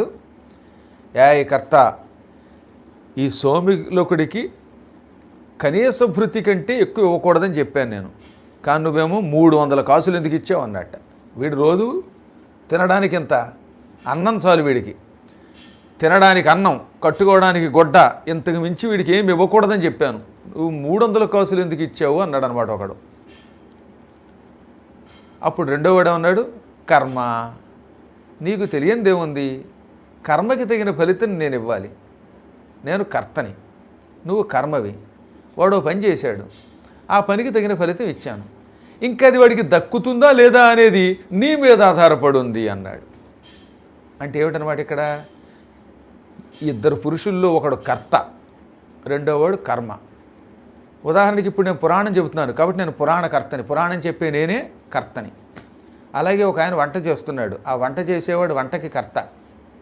అన్నాడు ఈ ఈ సోమిలోకుడికి కనీస భృతి కంటే ఎక్కువ ఇవ్వకూడదని చెప్పాను నేను. కానీ నువ్వేమో మూడు వందల కాసులు ఎందుకు ఇచ్చావు అన్నట్ట. వీడు రోజు తినడానికి ఎంత? అన్నం చాలు వీడికి. తినడానికి అన్నం కట్టుకోవడానికి గొడ్డ ఇంతకు మించి వీడికి ఏమి ఇవ్వకూడదని చెప్పాను. నువ్వు మూడు వందల కాసులు ఎందుకు ఇచ్చావు అన్నాడు అనమాట ఒకడు. అప్పుడు రెండో వాడు అన్నాడు కర్మ. నీకు తెలియనిదేముంది కర్మకి తగిన ఫలితం నేను ఇవ్వాలి. నేను కర్తని. నువ్వు కర్మవి. వాడు పని చేశాడు. ఆ పనికి తగిన ఫలితం ఇచ్చాను. ఇంకా అది వాడికి దక్కుతుందా లేదా అనేది నీ మీద ఆధారపడి ఉంది అన్నాడు. అంటే ఏమిటనమాట ఇక్కడ? ఇద్దరు పురుషుల్లో ఒకడు కర్త రెండోవాడు కర్మ. ఉదాహరణకి ఇప్పుడు నేను పురాణం చెబుతున్నాను కాబట్టి నేను పురాణ కర్తని. పురాణం చెప్పే నేనే కర్తని. అలాగే ఒక ఆయన వంట చేస్తున్నాడు. ఆ వంట చేసేవాడు వంటకి కర్త.